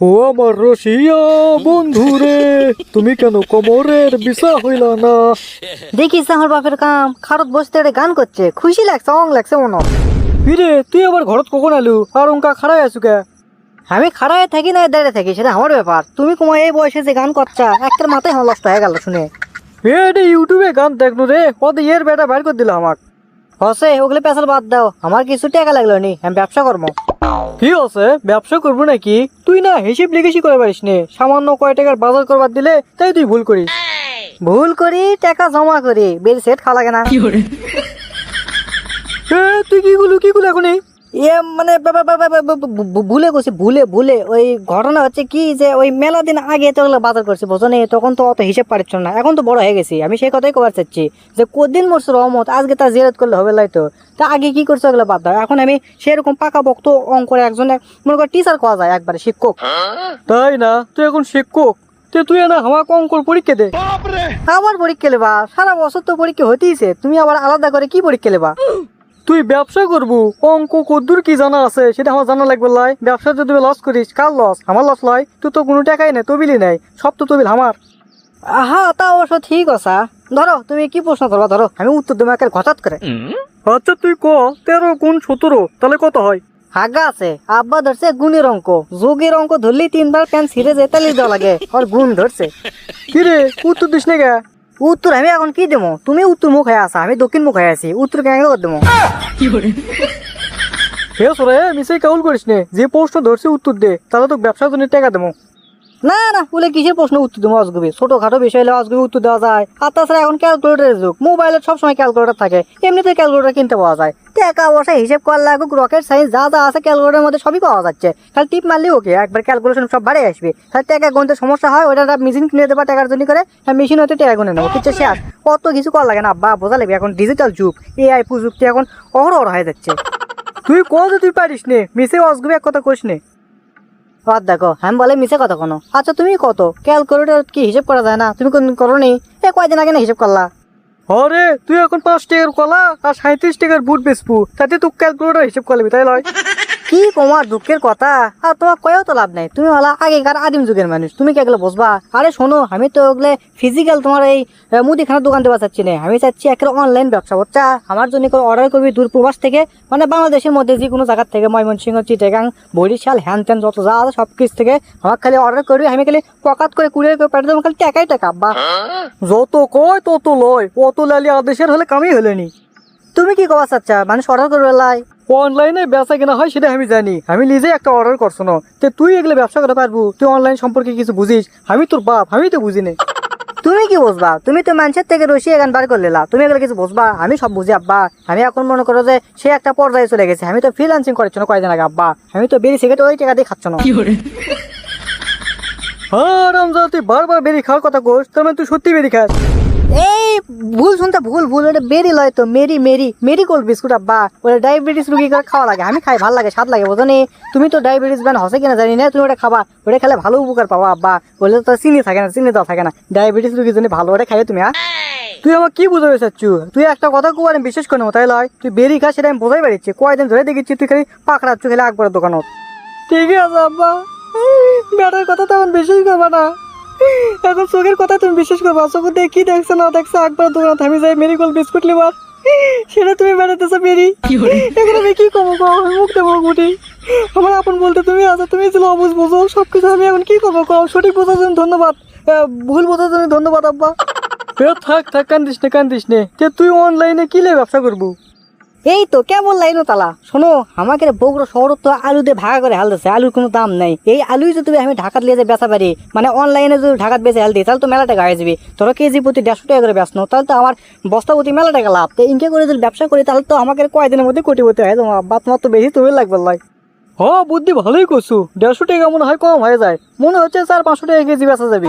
ও আমার রসিয়া বন্ধু রে তুমি কেন কোমরের বিছা হইলা না? দেখিস আমার বাপের কাম খারত বসতে গান করছে খুশি লাগছে অং লাগছে মনে ফিরে তুই আবার ঘরত কখন আলু আর অঙ্কা খাড়াই আছু কে? আমি খাড়ায় থাকি না দাঁড়িয়ে থাকি সেটা আমার ব্যাপার। তুমি কুমার এই বয়সে যে গান করছা একটা মাথায় আমার লস্ট হয়ে গেল শুনে। এটা ইউটিউবে গান দেখল রে ওদের ইয়ের বেটা বাইর করে দিল আমাক। হসে ওগুলো পেশাল বাদ দাও আমার কিছু টাকা লাগল নি আমি ব্যবসা করব। কি আছে ব্যবসা করব নাকি? তুই না হিসেব লিখেছি করে পারিস নে। সামান্য কয় টাকার বাজার করবার দিলে তাই তুই ভুল করিস। ভুল করি টাকা জমা করি বেল সেট খাওয়া লাগে না। তুই কি গুলো কি মানে ভুলে গেছি ভুলে ভুলে। ওই ঘটনা হচ্ছে কি যে ওই মেলা দিন আগে তো বাজার করছি বোঝো নি? তখন তো অত হিসেব পারিচ্ছ না। এখন তো বড় হয়ে গেছি। আমি সেই কথাই কবার চাচ্ছি যে কদিন মরছে রহমত? আজকে তার জিরাত করলে হবে লাই তো। তা আগে কি করছে ওগুলো বাদ দাও। এখন আমি সেরকম পাকা বক্ত অঙ্করে একজন মনে কর টিচার করা যায় একবারে শিক্ষক। তাই না? তুই এখন শিক্ষক? তে তুই না আমাকে অঙ্কর পরীক্ষা দে। আবার পরীক্ষা লেবা। সারা বছর তো পরীক্ষা হতেইছে। তুমি আবার আলাদা করে কি পরীক্ষা লেবা? তুই ব্যবসা করবু? অঙ্ক কদ্দুর কি জানা আছে? সেটা আমার জানা লাগবে লাই। ব্যবসা যদি লস করিস কার লস আমার লস লয় তুই তো কোনো টাকাই নেই তবিলি নেই। সব তো তবিল আমার। আহা তা অবশ্য ঠিক আছে। ধরো তুমি কি প্রশ্ন করবা? ধরো। আমি উত্তর দেবো একের হঠাৎ করে। আচ্ছা তুই ক? তেরো গুণ সতেরো তাহলে কত হয়? হাগা আছে। আব্বা ধরছে গুণের অঙ্ক। যোগের অঙ্ক ধরলি তিনবার প্যান ছিঁড়ে যেতে দেওয়া লাগে। আর গুণ ধরছে। কি রে উত্তর দিস না গে উত্তর আমি এখন কি দেবো? তুমি উত্তর মুখ হয়ে আসা আমি দক্ষিণ মুখ হয়ে আছি, উত্তর কেন দেবো? হে সোরে মিসে কাউল করিস যে প্রশ্ন ধরছি উত্তর দে, তাহলে তো ব্যবসার জন্য টাকা দেবো। না না, বলে কিসের প্রশ্ন উত্তর দেবো অজগবি ছোটখাটো বিষয় হলে অজগবি উত্তর দেওয়া যায়। আর তাছাড়া এখন ক্যালকুলেটারের যুগ। মোবাইলে সবসময় ক্যালকুলেটার থাকে। এমনিতে ক্যালকুলেটার কিনতে পাওয়া যায়। টাকা পয়সা, হিসেব করা লাগুক রকেট সাইন্স যা যা আছে ক্যালকুলেটারের মধ্যে সবই পাওয়া যাচ্ছে। খালি টিপ মারলেই ওকে একবার ক্যালকুলেশন সব বাড়ে আসবে। খালি টাকা গুনতে সমস্যা হয় ওটা একটা মেশিন কিনে দেবা টাকার জন্য করে মেশিন হয়তো টাকা গুনে নেব। কিছু শেষ। অত কিছু করা লাগে না। বা বোঝা লাগবে, এখন ডিজিটাল যুগ। এআই প্রযুক্তি এখন অহরহ হয়ে যাচ্ছে। তুই ক যে তুই পারিস নে মিশে অসগুবি এক কথা করিস নে। দেখো, আমি বলে মিশে কত কোনো। আচ্ছা তুমি কত? ক্যালকুলেটর কি হিসেব করা যায় না? তুমি কোন করো নি এ, কয়দিন আগে না হিসেব করলা? আরে, তুই এখন পাঁচ টাকার কলা আর সাঁত্রিশ টাকার বুট বেচবু। তাতে তুই ক্যালকুলেটার হিসেব করবি তাই লয়। কি তোমার দুঃখের কথা? আর তোমার কয়েও তো লাভ নাই। তুমি হলা আগেকার আদিম যুগের মানুষ। তুমি কি এগুলো বুঝবা আরে শোনো, আমি তো ওগুলো ফিজিক্যাল তোমার এই মুদিখানার দোকান দেওয়া চাচ্ছি না। আমি চাচ্ছি একটা অনলাইন ব্যবসা বুঝছা আমার জন্য করে অর্ডার করবি দূর প্রবাস থেকে? মানে বাংলাদেশের মধ্যে যে কোনো জায়গার থেকে, ময়মনসিংহ, চিটাগাং, বরিশাল হ্যান ত্যান যত যা আছে সব কিছু থেকে আমার খালি অর্ডার করবি আমি খালি পকাত করে কুড়িয়ে করে পাঠিয়ে দেবো, খালি টাকাই টাকা বা যত কয় তত লয়। অত লালি আদেশের হলে কামই হলেনি তুমি কি কবা চাচ্ছা? মানুষ অর্ডার করবে লাই। অনলাইনে বেচা কেনা হয় সেটা আমি জানি। আমি নিজে একটা অর্ডার করছ না। তে তুই এগুলো ব্যবসা করতে পারব? তুই অনলাইন সম্পর্কে কিছু বুঝিস? আমি তোর বাপ আমি তো বুঝি না। তুমি কি বুঝবা? তুমি তো মানুষের থেকে রসিয়ে গান বার করলেলা তুমি এগুলো কিছু বুঝবা? আমি সব বুঝি আব্বা। আমি এখন মনে করো যে সে একটা পর্যায়ে চলে গেছে। আমি তো ফ্রিলান্সিং করেছি না কয়দিন আগে আব্বা। আমি তো বেরি সিগারেট ওই টাকা দিয়ে খাচ্ছ না। হ্যাঁ রামজা তুই বারবার বেরি খাওয়ার কথা কোস তার মানে তুই সত্যি বেরি খাস? ভুল শুনতে ভুল ভুল ওটা বেরি লয় তো, Marie Marie Marie Gold biscuit, আব্বা। ওটা ডায়াবেটিস রুগী করে খাওয়া লাগে, আমি খাই, ভালো লাগে, স্বাদ লাগে বোঝো? তুমি তো ডায়াবেটিস ব্যান হসে কিনা জানি না, তুমি ওটা খাবা। ওটা খেলে ভালো উপকার পাবা, আব্বা। বলে তো চিনি থাকে না, চিনি দেওয়া থাকে না। ডায়াবেটিস রুগীর জন্য ভালো ওটা খাই তুমি হ্যাঁ? তুই আমার কি বুঝাবে চাচ্ছু? তুই একটা কথা খুব আমি বিশ্বাস করে তাই লয়। তুই বেরি খাস সেটা আমি বোঝাই পারিচ্ছি। কয়দিন ধরে দেখেছি তুই খালি পাকড়াচ্ছু, খেলে আকবরের দোকানত। ঠিক আছে, আব্বা। বেটার কথা তেমন বিশ্বাস করবা না। এখন চোখের কথা তুমি বিশ্বাস করবা চোখে দিয়ে কি দেখছ না দেখছ আমি যাই মেরিগোল বিস্কুট লিবার সেটা তুমি বেড়াতেছো বেরি এখন আমি কি আমি মুখ দেবো মুটি আমার আপন বলতে তুমি আছো তুমি ছিল অবুঝ বোঝো সব কিছু আমি এখন কি করব কও সঠিক বোঝার জন্য ধন্যবাদ। ভুল বোঝার জন্য ধন্যবাদ আব্বা। থাক থাক কান্দিস নে কান্দিস নে। কে তুই অনলাইনে কি লে ব্যবসা করব? এই তো কেমন লাইনো তালা। শোনো আমাকে বগুড়া শহর তো আলু দিয়ে ভাগা করে হাল দিচ্ছে আলুর কোনো দাম নাই। এই আলুই যদি আমি ঢাকাত লিয়ে যে বেচা পারি মানে অনলাইনে যদি ঢাকাত বেচে হাল দিই তাহলে তো মেলা টাকা হয়ে যাবে। ধরো কেজি প্রতি দেড়শো টাকা করে বেচনো তাহলে তো আমার বস্তা প্রতি মেলা টাকা লাভ। তো ইনকে করে যদি ব্যবসা করি তাহলে তো আমাকে কয়দিনের মধ্যে কোটিপতি হয় তোমার বা তোমার তো বেশি তুমি লাগবে লাই হ বুদ্ধি ভালোই করছু। দেড়শো টাকা মনে হয় কম হয়ে যায়। মনে হচ্ছে স্যার পাঁচশো টাকা কেজি বেচা যাবে।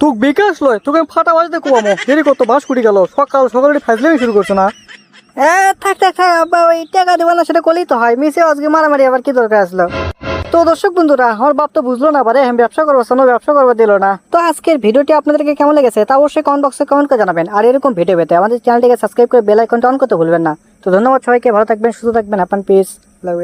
তুই বিকাশ লয় তোকে আমি ফাটা বাজতে কুয়ামো। দেরি করতো বাস কুটি গেল। সকাল সকালে ফাজলেমি শুরু করছ না? এ, থাক থাক থাক, আব্বা, ওই টাকা দেবো না, সেটা করলেই তো হয়। মিসে আজকে মারামারি আবার কি দরকার আসলো? তো দর্শক বন্ধুরা, আমার বাপ তো বুঝলো না পারে আমি ব্যবসা করব শোনো ব্যবসা করব, দিল না। তো আজকের ভিডিওটি আপনাদেরকে কেমন লেগেছে, তা অবশ্যই কমেন্ট বক্সে কমেন্ট করে জানাবেন। আর এরকম ভিডিও পেতে আমাদের চ্যানেলটিকে সাবস্ক্রাইব করে বেল আইকনটা অন করতে ভুলবেন না। তো ধন্যবাদ সবাইকে, ভালো থাকবেন, সুস্থ থাকবেন আপনার পিস লাভ